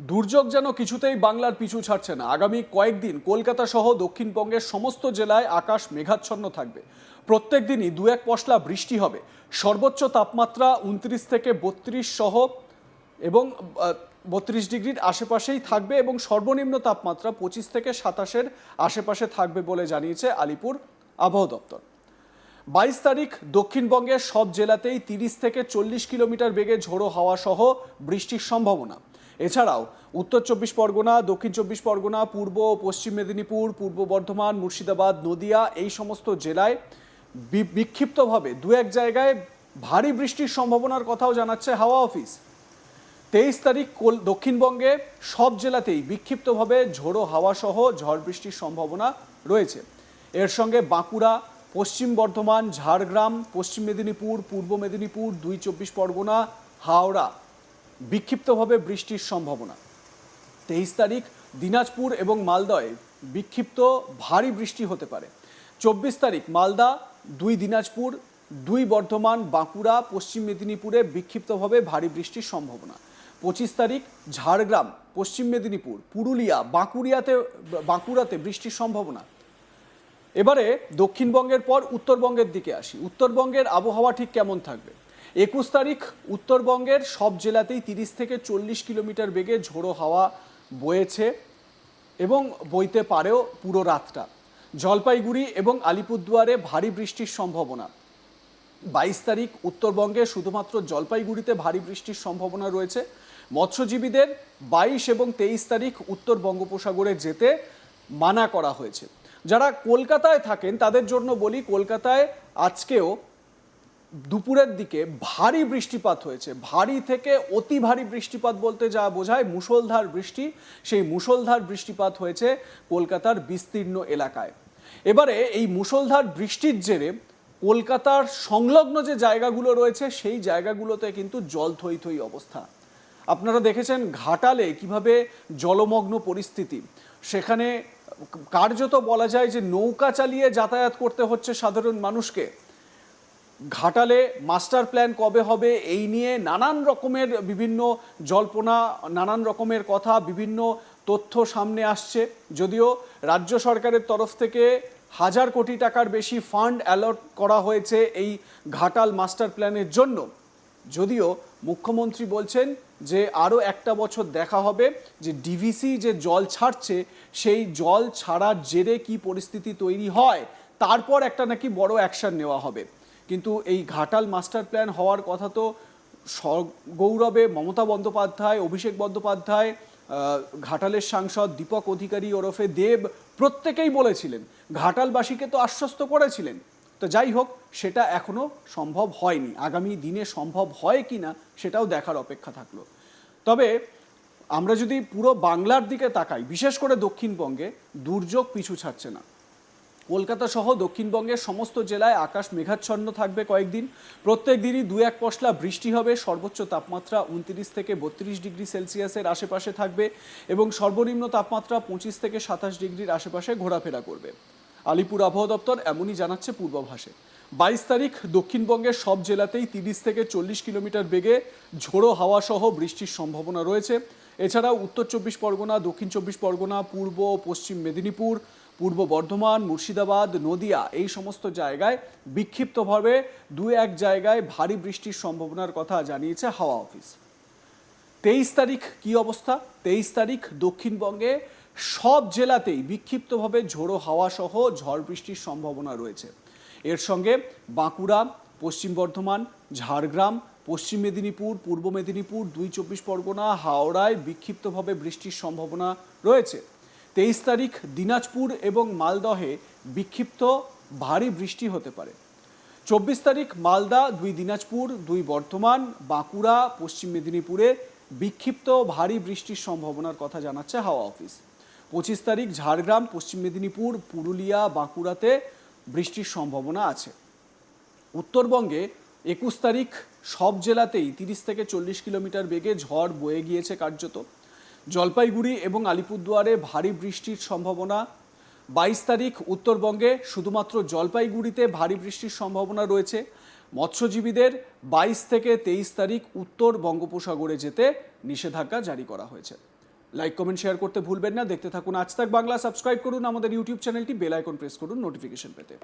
দুর্যোগ যেন কিছুতেই বাংলার পিছু ছাড়ছে না। আগামী কয়েকদিন কলকাতা সহ দক্ষিণবঙ্গের সমস্ত জেলায় আকাশ মেঘাচ্ছন্ন থাকবে। প্রত্যেক দিনই দু এক পশলা বৃষ্টি হবে। সর্বোচ্চ তাপমাত্রা উনত্রিশ থেকে বত্রিশ সহ এবং বত্রিশ ডিগ্রির আশেপাশেই থাকবে এবং সর্বনিম্ন তাপমাত্রা পঁচিশ থেকে সাতাশের আশেপাশে থাকবে বলে জানিয়েছে আলিপুর আবহাওয়া দপ্তর। বাইশ তারিখ দক্ষিণবঙ্গের সব জেলাতেই তিরিশ থেকে চল্লিশ কিলোমিটার বেগে ঝোড়ো হাওয়া সহ বৃষ্টির সম্ভাবনা। এছাড়াও উত্তর চব্বিশ পরগনা, দক্ষিণ চব্বিশ পরগনা, পূর্ব পশ্চিম মেদিনীপুর, পূর্ব বর্ধমান, মুর্শিদাবাদ, নদিয়া এই সমস্ত জেলায় বিক্ষিপ্তভাবে দু এক জায়গায় ভারী বৃষ্টির সম্ভাবনার কথাও জানাচ্ছে হাওয়া অফিস। তেইশ তারিখ কোল, দক্ষিণবঙ্গে সব জেলাতেই বিক্ষিপ্তভাবে ঝোড়ো হাওয়া সহ ঝড় বৃষ্টির সম্ভাবনা রয়েছে। এর সঙ্গে বাঁকুড়া, পশ্চিম বর্ধমান, ঝাড়গ্রাম, পশ্চিম মেদিনীপুর, পূর্ব মেদিনীপুর, দুই চব্বিশ পরগনা, হাওড়া বিক্ষিপ্তভাবে বৃষ্টির সম্ভাবনা। তেইশ তারিখ দিনাজপুর এবং মালদয়ে বিক্ষিপ্ত ভারী বৃষ্টি হতে পারে। চব্বিশ তারিখ মালদা, দুই দিনাজপুর, দুই বর্ধমান, বাঁকুড়া, পশ্চিম মেদিনীপুরে বিক্ষিপ্তভাবে ভারী বৃষ্টির সম্ভাবনা। পঁচিশ তারিখ ঝাড়গ্রাম, পশ্চিম মেদিনীপুর, পুরুলিয়া, বাঁকুড়িয়াতে, বাঁকুড়াতে বৃষ্টির সম্ভাবনা। এবারে দক্ষিণবঙ্গের পর উত্তরবঙ্গের দিকে আসি। উত্তরবঙ্গের আবহাওয়া ঠিক কেমন থাকবে? একুশ তারিখ উত্তরবঙ্গের সব জেলাতেই তিরিশ থেকে চল্লিশ কিলোমিটার বেগে ঝোড়ো হাওয়া বয়েছে এবং বইতে পারেও পুরো রাতটা। জলপাইগুড়ি এবং আলিপুরদুয়ারে ভারী বৃষ্টির সম্ভাবনা। বাইশ তারিখ উত্তরবঙ্গে শুধুমাত্র জলপাইগুড়িতে ভারী বৃষ্টির সম্ভাবনা রয়েছে। মৎস্যজীবীদের বাইশ এবং তেইশ তারিখ উত্তর বঙ্গোপসাগরে যেতে মানা করা হয়েছে। যারা কলকাতায় থাকেন, তাদের জন্য বলি, কলকাতায় আজকেও দুপুরের দিকে ভারী বৃষ্টিপাত হয়েছে। ভারী থেকে অতি ভারী বৃষ্টিপাত বলতে যা বোঝায় মুষলধার বৃষ্টি। সেই মুষলধার বৃষ্টিপাত হয়েছে কলকাতার বিস্তীর্ণ এলাকায়। এবারে এই মুষলধার বৃষ্টির জেরে কলকাতার সংলগ্ন যে জায়গাগুলো রয়েছে, সেই জায়গাগুলোতে কিন্তু জল থই থই অবস্থা। আপনারা দেখেছেন ঘাটালে কীভাবে জলমগ্ন পরিস্থিতি। সেখানে কার্যত বলা যায় যে নৌকা চালিয়ে যাতায়াত করতে হচ্ছে সাধারণ মানুষকে। ঘাটালে মাস্টার প্ল্যান কবে হবে এই নিয়ে নানান রকমের বিভিন্ন জল্পনা, নানান রকমের কথা, বিভিন্ন তথ্য সামনে আসছে। যদিও রাজ্য সরকারের তরফ থেকে হাজার কোটি টাকার বেশি ফান্ড অ্যালট করা হয়েছে এই ঘাটাল মাস্টার প্ল্যানের জন্য। যদিও মুখ্যমন্ত্রী বলছেন যে আরও একটা বছর দেখা হবে, যে ডিভিসি যে জল ছাড়ছে, সেই জল ছাড়ার জেরে কি পরিস্থিতি তৈরি হয়, তারপর একটা নাকি বড় অ্যাকশন নেওয়া হবে। কিন্তু এই ঘাটাল মাস্টার প্ল্যান হওয়ার কথা তো গৌরবে মমতা বন্দ্যোপাধ্যায়, অভিষেক বন্দ্যোপাধ্যায় ঘাটালের সাংসদ, দীপক অধিকারী, ওরফে দেব প্রত্যেকেই বলেছিলেন। ঘাটালবাসীকে তো আশ্বস্ত করেছিলেন। তো যাই হোক, সেটা এখনও সম্ভব হয়নি। আগামী দিনে সম্ভব হয় কি না, সেটাও দেখার অপেক্ষা থাকল। তবে আমরা যদি পুরো বাংলার দিকে তাকাই, বিশেষ করে দক্ষিণবঙ্গে, দুর্যোগ পিছু ছাড়ছে না। কলকাতা সহ দক্ষিণবঙ্গের সমস্ত জেলায় আকাশ মেঘাচ্ছন্ন থাকবে কয়েকদিন। প্রত্যেক দিনই দু এক পশলা বৃষ্টি হবে। সর্বোচ্চ তাপমাত্রা উনত্রিশ থেকে বত্রিশ ডিগ্রি সেলসিয়াসের আশেপাশে থাকবে এবং সর্বনিম্ন তাপমাত্রা পঁচিশ থেকে সাতাশ ডিগ্রির আশেপাশে ঘোরাফেরা করবে। আলিপুর আবহাওয়া দপ্তর এমনই জানাচ্ছে পূর্বাভাসে। বাইশ তারিখ দক্ষিণবঙ্গের সব জেলাতেই তিরিশ থেকে চল্লিশ কিলোমিটার বেগে ঝোড়ো হাওয়া সহ বৃষ্টির সম্ভাবনা রয়েছে। এছাড়াও উত্তর চব্বিশ পরগনা, দক্ষিণ চব্বিশ পরগনা, পূর্ব পশ্চিম মেদিনীপুর পূর্ব বর্ধমান, মুর্শিদাবাদ, নদিয়া এই সমস্ত জায়গায় বিক্ষিপ্তভাবে দু এক জায়গায় ভারী বৃষ্টির সম্ভাবনার কথা জানিয়েছে হাওয়া অফিস। তেইশ তারিখ কি অবস্থা? তেইশ তারিখ দক্ষিণবঙ্গে সব জেলাতেই বিক্ষিপ্তভাবে ঝোড়ো হাওয়া সহ ঝড় বৃষ্টির সম্ভাবনা রয়েছে। এর সঙ্গে বাঁকুড়া, পশ্চিম বর্ধমান, ঝাড়গ্রাম, পশ্চিম মেদিনীপুর, পূর্ব মেদিনীপুর, দুই চব্বিশ পরগনা, হাওড়ায় বিক্ষিপ্তভাবে বৃষ্টির সম্ভাবনা রয়েছে। তেইশ তারিখ দিনাজপুর এবং মালদহে বিক্ষিপ্ত ভারী বৃষ্টি হতে পারে। চব্বিশ তারিখ মালদা, দুই দিনাজপুর, দুই বর্ধমান, বাঁকুড়া, পশ্চিম মেদিনীপুরে বিক্ষিপ্ত ভারী বৃষ্টির সম্ভাবনার কথা জানাচ্ছে হাওয়া অফিস। পঁচিশ তারিখ ঝাড়গ্রাম, পশ্চিম মেদিনীপুর, পুরুলিয়া, বাঁকুড়াতে বৃষ্টির সম্ভাবনা আছে। উত্তরবঙ্গে একুশ তারিখ সব জেলাতেই তিরিশ থেকে চল্লিশ কিলোমিটার বেগে ঝড় বয়ে গিয়েছে কার্যত। জলপাইগুড়ি এবং আলিপুরদুয়ারে ভারী বৃষ্টির সম্ভাবনা। বাইশ তারিখ উত্তরবঙ্গে শুধুমাত্র জলপাইগুড়িতে ভারী বৃষ্টির সম্ভাবনা রয়েছে। মৎস্যজীবীদের বাইশ থেকে তেইশ তারিখ উত্তর বঙ্গোপসাগরে যেতে নিষেধাজ্ঞা জারি করা হয়েছে। লাইক, কমেন্ট, শেয়ার করতে ভুলবেন না। দেখতে থাকুন আজ তাক বাংলা। সাবস্ক্রাইব করুন আমাদের ইউটিউব চ্যানেলটি। বেল আইকন প্রেস করুন নোটিফিকেশন পেতে।